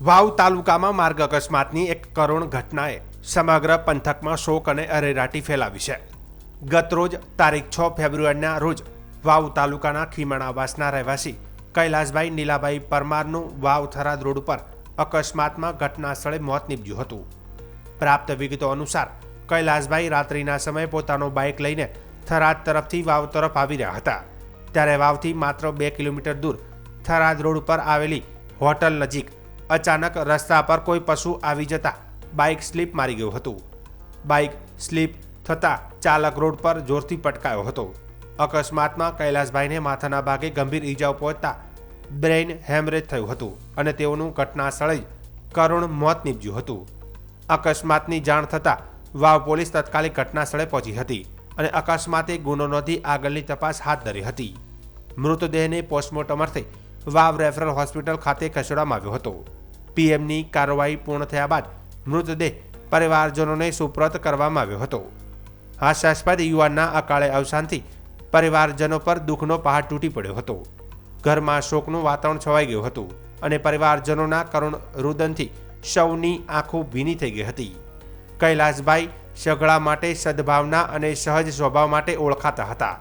વાવ તાલુકામાં માર્ગ અકસ્માતની એક કરુણ ઘટનાએ સમગ્ર પંથકમાં શોક અને અરેરાટી ફેલાવી છે. ગતરોજ તારીખ છ ફેબ્રુઆરીના રોજ વાવ તાલુકાના ખીમણાવાસના રહેવાસી કૈલાસભાઈ નીલાભાઈ પરમારનું વાવ થરાદ રોડ ઉપર અકસ્માતમાં ઘટના સ્થળે મોત નીપજ્યું હતું. પ્રાપ્ત વિગતો અનુસાર કૈલાસભાઈ રાત્રિના સમયે પોતાનો બાઇક લઈને થરાદ તરફથી વાવ તરફ આવી રહ્યા હતા. ત્યારે વાવથી માત્ર બે કિલોમીટર દૂર થરાદ રોડ પર આવેલી હોટલ નજીક અચાનક રસ્તા પર કોઈ પશુ આવી જતા. બાઇક સ્લીપ મારી ગયું હતું. બાઇક સ્લીપ થતાં ચાલક રોડ પર જોરથી પટકાયો હતો. અકસ્માતમાં કૈલાસભાઈને માથાના ભાગે ગંભીર ઈજાઓ પહોંચતા બ્રેઇન હેમરેજ થયું હતું અને તેઓનું ઘટના સ્થળે જ કરુણ મોત નીપજ્યું હતું. અકસ્માતની જાણ થતાં વાવ પોલીસ તત્કાલિક ઘટના સ્થળે પહોંચી હતી અને અકસ્માતે ગુનો નોંધી આગળની તપાસ હાથ ધરી હતી. મૃતદેહને પોસ્ટમોર્ટમ અર્થે વાવ રેફરલ હોસ્પિટલ ખાતે ખસેડવામાં આવ્યો હતો. પીએમની કાર્યવાહી પૂર્ણ થયા બાદ મૃતદેહ પરિવારજનોને સુપ્રત કરવામાં આવ્યો હતો. હાસ્યાસ્પદ યુવાનના અકાળે અવસાનથી પરિવારજનો પર દુઃખનો પહાડ તૂટી પડ્યો હતો. ઘરમાં શોકનું વાતાવરણ છવાઈ ગયું હતું અને પરિવારજનોના કરુણ રુદનથી સૌની આંખો ભીની થઈ ગઈ હતી. કૈલાસભાઈ સઘળા માટે સદભાવના અને સહજ સ્વભાવ માટે ઓળખાતા હતા,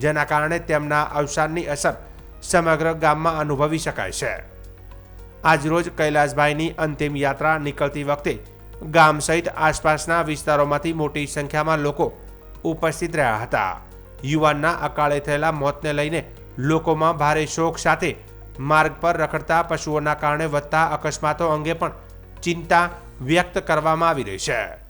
જેના કારણે તેમના અવસાનની અસર સમગ્ર ગામમાં અનુભવી શકાય છે. આજરોજ કૈલાસભાઈની અંતિમ યાત્રા નીકળતી વખતે ગામ સહિત આસપાસના વિસ્તારોમાંથી મોટી સંખ્યામાં લોકો ઉપસ્થિત રહ્યા હતા. યુવાનના અકાળે થયેલા મોતને લઈને લોકોમાં ભારે શોક સાથે માર્ગ પર રખડતા પશુઓના કારણે વધતા અકસ્માતો અંગે પણ ચિંતા વ્યક્ત કરવામાં આવી રહી છે.